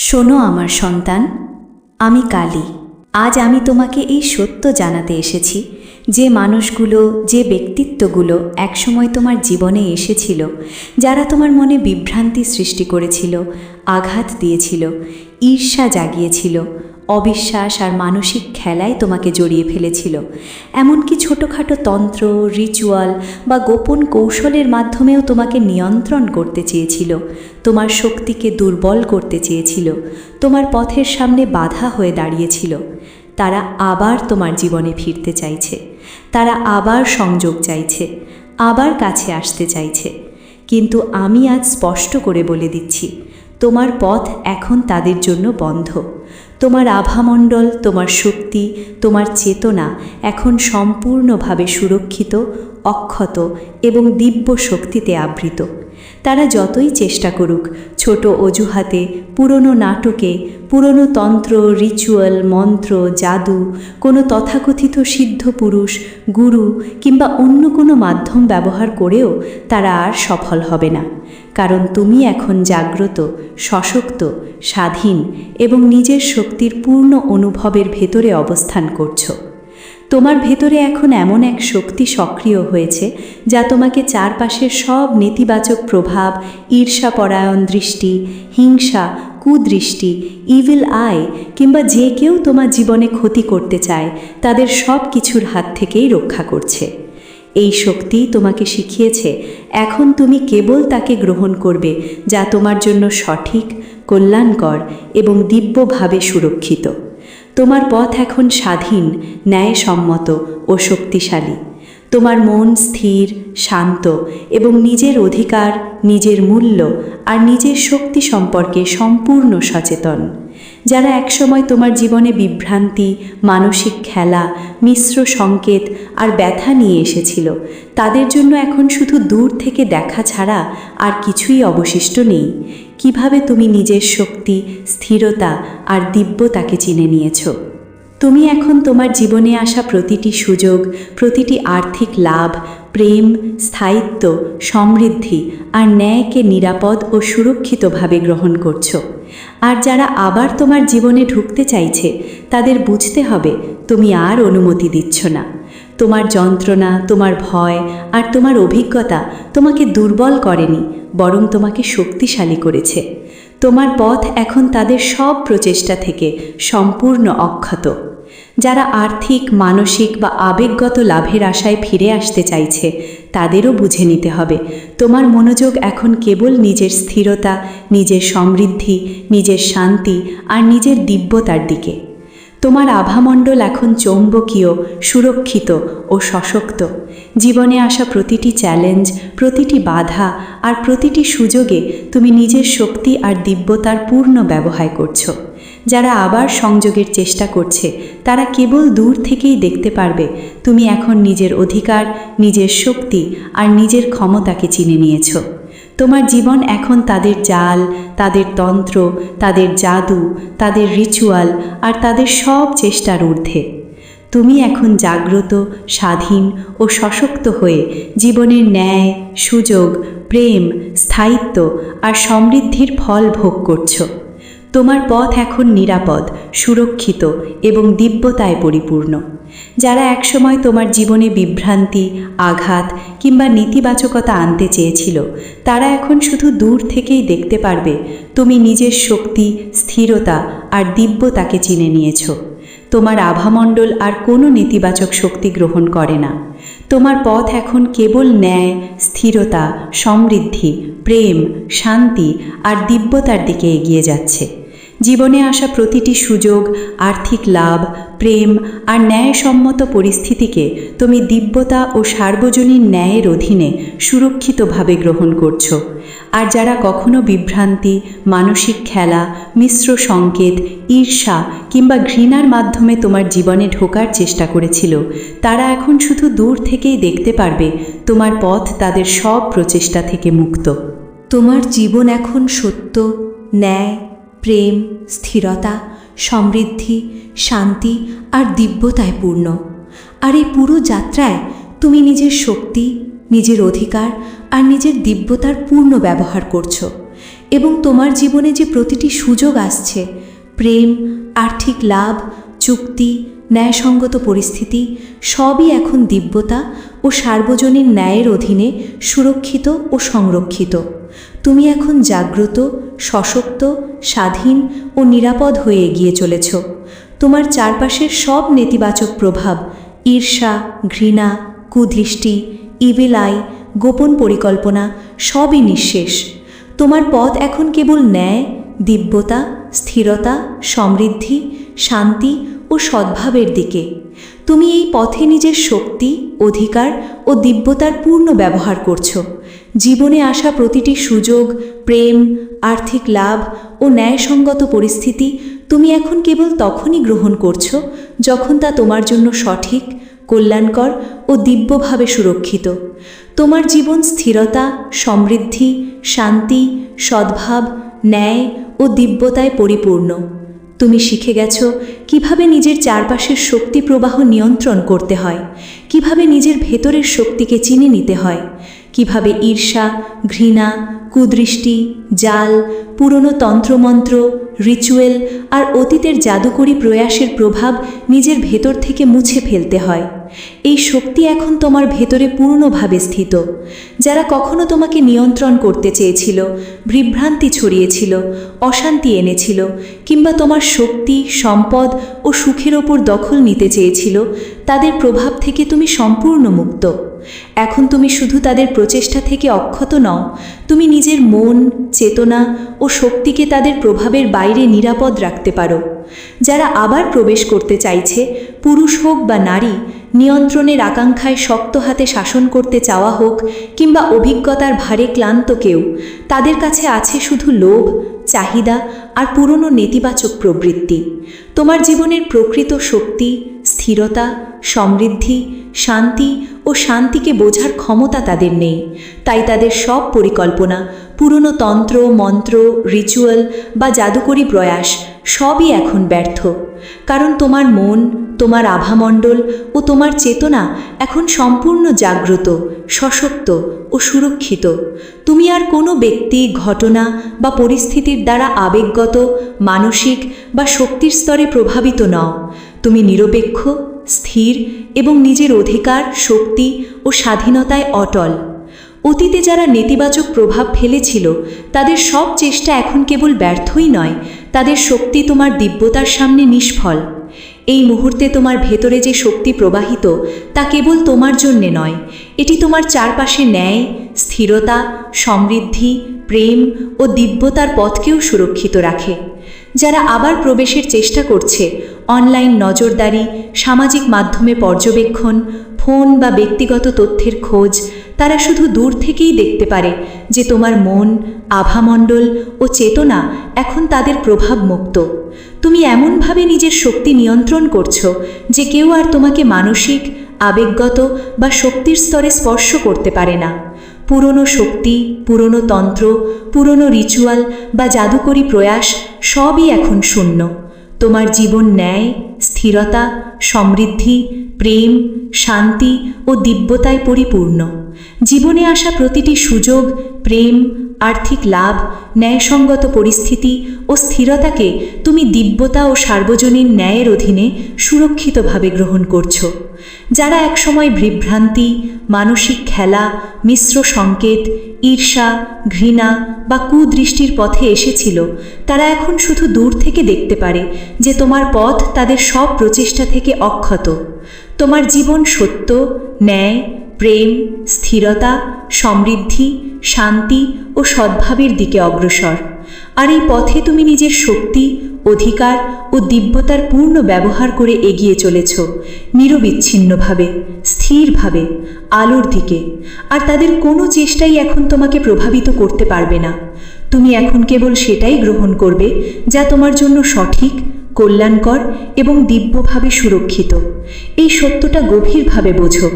শোনো আমার সন্তান, আমি কালী। আজ আমি তোমাকে এই সত্য জানাতে এসেছি, যে মানুষগুলো, যে ব্যক্তিত্বগুলো একসময় তোমার জীবনে এসেছিল, যারা তোমার মনে বিভ্রান্তি সৃষ্টি করেছিল, আঘাত দিয়েছিল, ঈর্ষা জাগিয়েছিল অবিশ্বাস আর মানসিক খেলায় তোমাকে জড়িয়ে ফেলেছিল। এমনকি ছোটোখাটো তন্ত্র রিচুয়াল বা গোপন কৌশলের মাধ্যমেও তোমাকে নিয়ন্ত্রণ করতে চেয়েছিল। তোমার শক্তিকে দুর্বল করতে চেয়েছিল। তোমার পথের সামনে বাধা হয়ে দাঁড়িয়েছিল। তারা আবার তোমার জীবনে ফিরতে চাইছে। তারা আবার সংযোগ চাইছে। আবার কাছে আসতে চাইছে। কিন্তু আমি আজ স্পষ্ট করে বলে দিচ্ছি, তোমার পথ এখন তাদের জন্য বন্ধ। তোমার আভামণ্ডল তোমার শক্তি তোমার চেতনা এখন সম্পূর্ণভাবে সুরক্ষিত অক্ষত এবং দিব্য শক্তিতে আবৃত। তারা যতই চেষ্টা করুক, ছোট অজুহাতে পুরনো নাটকে, পুরনো তন্ত্র রিচুয়াল মন্ত্র, জাদু, কোনো তথাকথিত সিদ্ধ পুরুষ, গুরু কিংবা অন্য কোনো মাধ্যম ব্যবহার করেও তারা আর সফল হবে না। কারণ তুমি এখন জাগ্রত, সশক্ত, স্বাধীন এবং নিজের শক্তির পূর্ণ অনুভবের ভেতরে অবস্থান করছ। তোমার ভেতরে এখন এমন এক শক্তি সক্রিয় হয়েছে যা তোমাকে চারপাশের সব নেতিবাচক প্রভাব, ঈর্ষাপরায়ণ দৃষ্টি, হিংসা, কুদৃষ্টি ইভিল আই কিংবা যে কেউ তোমার জীবনে ক্ষতি করতে চায়, তাদের সব কিছুর হাত থেকেই রক্ষা করছে। এই শক্তি তোমাকে শিখিয়েছে, এখন তুমি কেবল তাকে গ্রহণ করবে যা তোমার জন্য সঠিক, কল্যাণকর এবং দিব্যভাবে সুরক্ষিত। তোমার পথ এখন স্বাধীন, ন্যায়সম্মত ও শক্তিশালী। তোমার মন স্থির, শান্ত এবং নিজের অধিকার, নিজের মূল্য আর নিজের শক্তি সম্পর্কে সম্পূর্ণ সচেতন। যারা একসময় তোমার জীবনে বিভ্রান্তি, মানসিক খেলা, মিশ্র সংকেত আর ব্যথা নিয়ে এসেছিল, তাদের জন্য এখন শুধু দূর থেকে দেখা ছাড়া আর কিছুই অবশিষ্ট নেই। কীভাবে তুমি নিজের শক্তি, স্থিরতা আর দিব্যতাকে চিনে নিয়েছো? তুমি এখন তোমার জীবনে আসা প্রতিটি সুযোগ, প্রতিটি আর্থিক লাভ প্রেম, স্থায়িত্ব, সমৃদ্ধি আর ন্যায়কে নিরাপদ ও সুরক্ষিতভাবে গ্রহণ করছ। আর যারা আবার তোমার জীবনে ঢুকতে চাইছে, তাদের বুঝতে হবে তুমি আর অনুমতি দিচ্ছ না। তোমার যন্ত্রণা, তোমার ভয় আর তোমার অভিজ্ঞতা তোমাকে দুর্বল করেনি, বরং তোমাকে শক্তিশালী করেছে। তোমার পথ এখন তাদের সব প্রচেষ্টা থেকে সম্পূর্ণ অক্ষত। যারা আর্থিক, মানসিক বা আবেগগত লাভের আশায় ফিরে আসতে চাইছে, তাদেরও বুঝে নিতে হবে। তোমার মনোযোগ এখন কেবল নিজের স্থিরতা, নিজের সমৃদ্ধি, নিজের শান্তি আর নিজের দিব্যতার দিকে। তোমার আভামণ্ডল এখন চৌম্বকীয়, সুরক্ষিত ও সশক্ত। জীবনে আসা প্রতিটি চ্যালেঞ্জ, প্রতিটি বাধা আর প্রতিটি সুযোগে তুমি নিজের শক্তি আর দিব্যতার পূর্ণ ব্যবহার করছ। যারা আবার সংযোগের চেষ্টা করছে, তারা কেবল দূর থেকেই দেখতে পারবে তুমি এখন নিজের অধিকার, নিজের শক্তি আর নিজের ক্ষমতাকে চিনে নিয়েছ। তোমার জীবন এখন তাদের জাল, তাদের তন্ত্র, তাদের জাদু, তাদের রিচুয়াল আর তাদের সব চেষ্টার ঊর্ধ্বে। তুমি এখন জাগ্রত, স্বাধীন ও সশক্ত হয়ে জীবনের ন্যায়, সুযোগ, প্রেম, স্থায়িত্ব আর সমৃদ্ধির ফল ভোগ করছ। তোমার পথ এখন নিরাপদ, সুরক্ষিত এবং দিব্যতায় পরিপূর্ণ। যারা একসময় তোমার জীবনে বিভ্রান্তি, আঘাত কিংবা নেতিবাচকতা আনতে চেয়েছিল। তারা এখন শুধু দূর থেকেই দেখতে পারবে, তুমি নিজের শক্তি, স্থিরতা আর দিব্যতাকে চিনে নিয়েছ। তোমার আভামণ্ডল আর কোনো নেতিবাচক শক্তি গ্রহণ করে না। তোমার পথ এখন কেবল ন্যায়, স্থিরতা, সমৃদ্ধি, প্রেম, শান্তি আর দিব্যতার দিকে এগিয়ে যাচ্ছে। জীবনে আসা প্রতিটি সুযোগ, আর্থিক লাভ, প্রেম আর ন্যায়সম্মত পরিস্থিতিকে তুমি দিব্যতা ও সার্বজনীন ন্যায়ের অধীনে সুরক্ষিতভাবে গ্রহণ করছ। আর যারা কখনো বিভ্রান্তি, মানসিক খেলা, মিশ্র সংকেত, ঈর্ষা কিংবা ঘৃণার মাধ্যমে তোমার জীবনে ঢোকার চেষ্টা করেছিল, তারা এখন শুধু দূর থেকেই দেখতে পারবে তোমার পথ তাদের সব প্রচেষ্টা থেকে মুক্ত। তোমার জীবন এখন সত্য, ন্যায় প্রেম, স্থিরতা, সমৃদ্ধি, শান্তি আর দিব্যতায় পূর্ণ। আর এই পুরো যাত্রায় তুমি নিজের শক্তি, নিজের অধিকার আর নিজের দিব্যতার পূর্ণ ব্যবহার করছ। এবং তোমার জীবনে যে প্রতিটি সুযোগ আসছে, প্রেম, আর্থিক লাভ, চুক্তি, ন্যায়সঙ্গত পরিস্থিতি, সবই এখন দিব্যতা ও সার্বজনীন ন্যায়ের অধীনে সুরক্ষিত ও সংরক্ষিত। তুমি এখন জাগ্রত, সশক্ত, স্বাধীন ও নিরাপদ হয়ে এগিয়ে চলেছ। তোমার চারপাশের সব নেতিবাচক প্রভাব, ঈর্ষা, ঘৃণা, কুদৃষ্টি ইভিল আই গোপন পরিকল্পনা, সবই নিঃশেষ। তোমার পথ এখন কেবল ন্যায়, দিব্যতা, স্থিরতা, সমৃদ্ধি, শান্তি ও সদ্ভাবের দিকে। তুমি এই পথে নিজের শক্তি, অধিকার ও দিব্যতার পূর্ণ ব্যবহার করছ। জীবনে আসা প্রতিটি সুযোগ, প্রেম, আর্থিক লাভ ও ন্যায়সঙ্গত পরিস্থিতি তুমি এখন কেবল তখনই গ্রহণ করছ যখন তা তোমার জন্য সঠিক, কল্যাণকর ও দিব্যভাবে সুরক্ষিত। তোমার জীবন স্থিরতা, সমৃদ্ধি, শান্তি, সদ্ভাব, ন্যায় ও দিব্যতায় পরিপূর্ণ। তুমি শিখে গেছো কীভাবে নিজের চারপাশের শক্তি প্রবাহ নিয়ন্ত্রণ করতে হয়, কীভাবে নিজের ভেতরের শক্তিকে চিনে নিতে হয় কীভাবে ঈর্ষা, ঘৃণা, কুদৃষ্টি, জাল, পুরনো তন্ত্রমন্ত্র, রিচুয়াল আর অতীতের জাদুকরী প্রয়াসের প্রভাব নিজের ভেতর থেকে মুছে ফেলতে হয়। এই শক্তি এখন তোমার ভেতরে পূর্ণভাবে স্থিত। যারা কখনো তোমাকে নিয়ন্ত্রণ করতে চেয়েছিল, বিভ্রান্তি ছড়িয়েছিল, অশান্তি এনেছিল কিংবা তোমার শক্তি, সম্পদ ও সুখের ওপর দখল নিতে চেয়েছিল, তাদের প্রভাব থেকে তুমি সম্পূর্ণ মুক্ত। এখন তুমি শুধু তাদের প্রচেষ্টা থেকে অক্ষত নও। তুমি নিজের মন, চেতনা ও শক্তিকে তাদের প্রভাবের বাইরে নিরাপদ রাখতে পারো। যারা আবার প্রবেশ করতে চাইছে, পুরুষ হোক বা নারী, নিয়ন্ত্রণের আকাঙ্ক্ষায় শক্ত হাতে শাসন করতে চাওয়া হোক কিংবা অভিজ্ঞতার ভারে ক্লান্ত কেউ, তাদের কাছে আছে শুধু লোভ, চাহিদা আর পুরনো নেতিবাচক প্রবৃত্তি। তোমার জীবনের প্রকৃত শক্তি, স্থিরতা, সমৃদ্ধি, শান্তি ও শান্তিকে বোঝার ক্ষমতা তাদের নেই। তাই তাদের সব পরিকল্পনা, পুরনো তন্ত্র, মন্ত্র রিচুয়াল বা জাদুকরী প্রয়াস সবই এখন ব্যর্থ। কারণ তোমার মন, তোমার আভামণ্ডল ও তোমার চেতনা এখন সম্পূর্ণ জাগ্রত, সশক্ত ও সুরক্ষিত। তুমি আর কোনো ব্যক্তি, ঘটনা বা পরিস্থিতির দ্বারা আবেগগত, মানসিক বা শক্তির স্তরে প্রভাবিত নও। তুমি নিরপেক্ষ স্থির এবং নিজের অধিকার, শক্তি ও স্বাধীনতায় অটল। অতীতে যারা নেতিবাচক প্রভাব ফেলেছিল, তাদের সব চেষ্টা এখন কেবল ব্যর্থই নয়, তাদের শক্তি তোমার দিব্যতার সামনে নিষ্ফল। এই মুহূর্তে তোমার ভেতরে যে শক্তি প্রবাহিত, তা কেবল তোমার জন্যে নয়, এটি তোমার চারপাশে ন্যায়, স্থিরতা, সমৃদ্ধি, প্রেম ও দিব্যতার পথকেও সুরক্ষিত রাখে। যারা আবার প্রবেশের চেষ্টা করছে, অনলাইন নজরদারি, সামাজিক মাধ্যমে পর্যবেক্ষণ, ফোন বা ব্যক্তিগত তথ্যের খোঁজ, তারা শুধু দূর থেকেই দেখতে পারে যে তোমার মন, আভামণ্ডল ও চেতনা এখন তাদের প্রভাব মুক্ত তুমি এমনভাবে নিজের শক্তি নিয়ন্ত্রণ করছ যে কেউ আর তোমাকে মানসিক, আবেগগত বা শক্তির স্তরে স্পর্শ করতে পারে না। পুরনো শক্তি, পুরনো তন্ত্র, পুরনো রিচুয়াল বা জাদুকরী প্রয়াস সবই এখন শূন্য। তোমার জীবন ন্যায়, স্থিরতা, সমৃদ্ধি, প্রেম, শান্তি ও দিব্যতায় পরিপূর্ণ। জীবনে আসা প্রতিটি সুযোগ, প্রেম আর্থিক লাভ, ন্যায়সঙ্গত পরিস্থিতি ও স্থিরতাকে তুমি দিব্যতা ও সার্বজনীন ন্যায়ের অধীনে সুরক্ষিতভাবে গ্রহণ করছ। যারা একসময় বিভ্রান্তি, মানসিক খেলা, মিশ্র সংকেত, ঈর্ষা, ঘৃণা বা কুদৃষ্টির পথে এসেছিল, তারা এখন শুধু দূর থেকে দেখতে পারে যে তোমার পথ তাদের সব প্রচেষ্টা থেকে অক্ষত। তোমার জীবন সত্য, ন্যায়, প্রেম, স্থিরতা, সমৃদ্ধি শান্তি ও সদ্ভাবের দিকে অগ্রসর। আর এই পথে তুমি নিজের শক্তি, অধিকার ও দিব্যতার পূর্ণ ব্যবহার করে এগিয়ে চলেছ, নিরবিচ্ছিন্নভাবে, স্থিরভাবে, আলোর দিকে। আর তাদের কোনো চেষ্টাই এখন তোমাকে প্রভাবিত করতে পারবে না। তুমি এখন কেবল সেটাই গ্রহণ করবে যা তোমার জন্য সঠিক কল্যাণকর এবং দিব্যভাবে সুরক্ষিত। এই সত্যটা গভীরভাবে বোঝো।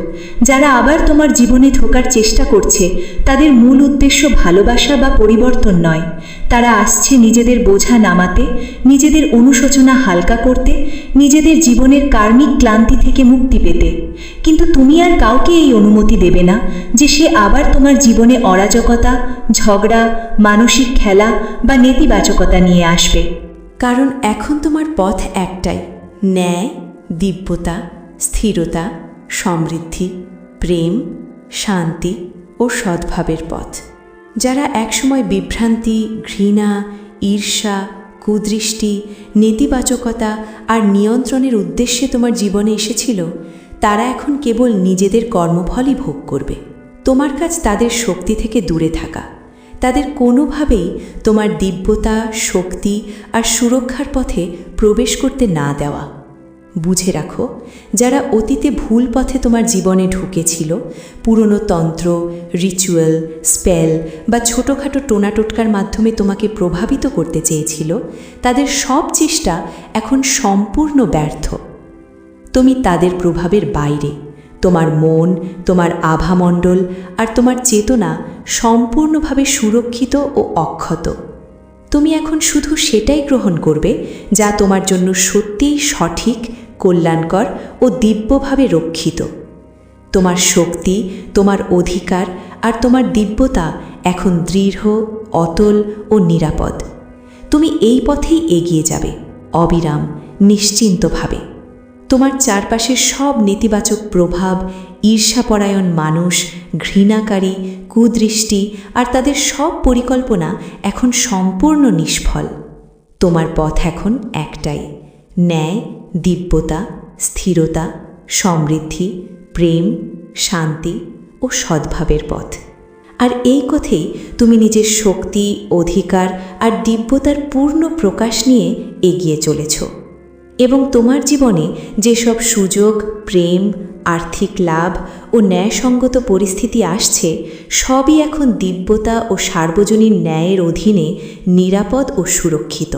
যারা আবার তোমার জীবনে ঢোকার চেষ্টা করছে, তাদের মূল উদ্দেশ্য ভালোবাসা বা পরিবর্তন নয়। তারা আসছে নিজেদের বোঝা নামাতে, নিজেদের অনুশোচনা হালকা করতে, নিজেদের জীবনের কার্মিক ক্লান্তি থেকে মুক্তি পেতে। কিন্তু তুমি আর কাউকে এই অনুমতি দেবে না যে সে আবার তোমার জীবনে অরাজকতা, ঝগড়া, মানসিক খেলা বা নেতিবাচকতা নিয়ে আসবে। কারণ এখন তোমার পথ একটাই, ন্যায়, দিব্যতা, স্থিরতা, সমৃদ্ধি, প্রেম, শান্তি ও সদ্ভাবের পথ। যারা একসময় বিভ্রান্তি, ঘৃণা, ঈর্ষা, কুদৃষ্টি, নেতিবাচকতা আর নিয়ন্ত্রণের উদ্দেশ্যে তোমার জীবনে এসেছিল, তারা এখন কেবল নিজেদের কর্মফলই ভোগ করবে। তোমার কাজ তাদের শক্তি থেকে দূরে থাকা। তাদের কোনোভাবেই তোমার দিব্যতা, শক্তি আর সুরক্ষার পথে প্রবেশ করতে না দেওয়া। বুঝে রাখো, যারা অতীতে ভুল পথে তোমার জীবনে ঢুকেছিল, পুরনো তন্ত্র রিচুয়াল স্পেল বা ছোটোখাটো টোনাটোটকার মাধ্যমে তোমাকে প্রভাবিত করতে চেয়েছিল, তাদের সব চেষ্টা এখন সম্পূর্ণ ব্যর্থ। তুমি তাদের প্রভাবের বাইরে। তোমার মন, তোমার আভামণ্ডল আর তোমার চেতনা সম্পূর্ণভাবে সুরক্ষিত ও অক্ষত। তুমি এখন শুধু সেটাই গ্রহণ করবে যা তোমার জন্য সত্যিই সঠিক, কল্যাণকর ও দিব্যভাবে রক্ষিত। তোমার শক্তি, তোমার অধিকার আর তোমার দিব্যতা এখন দৃঢ়, অতল ও নিরাপদ। তুমি এই পথেই এগিয়ে যাবে, অবিরাম, নিশ্চিন্তভাবে। তোমার চারপাশের সব নেতিবাচক প্রভাব, ঈর্ষাপরায়ণ মানুষ, ঘৃণাকারী, কুদৃষ্টি আর তাদের সব পরিকল্পনা এখন সম্পূর্ণ নিষ্ফল। তোমার পথ এখন একটাই, ন্যায়, দিব্যতা, স্থিরতা, সমৃদ্ধি, প্রেম, শান্তি ও সদ্ভাবের পথ। আর এই পথেই তুমি নিজের শক্তি, অধিকার আর দিব্যতার পূর্ণ প্রকাশ নিয়ে এগিয়ে চলেছ। এবং তোমার জীবনে যেসব সুযোগ, প্রেম, আর্থিক লাভ ও ন্যায়সঙ্গত পরিস্থিতি আসছে, সবই এখন দিব্যতা ও সার্বজনীন ন্যায়ের অধীনে নিরাপদ ও সুরক্ষিত।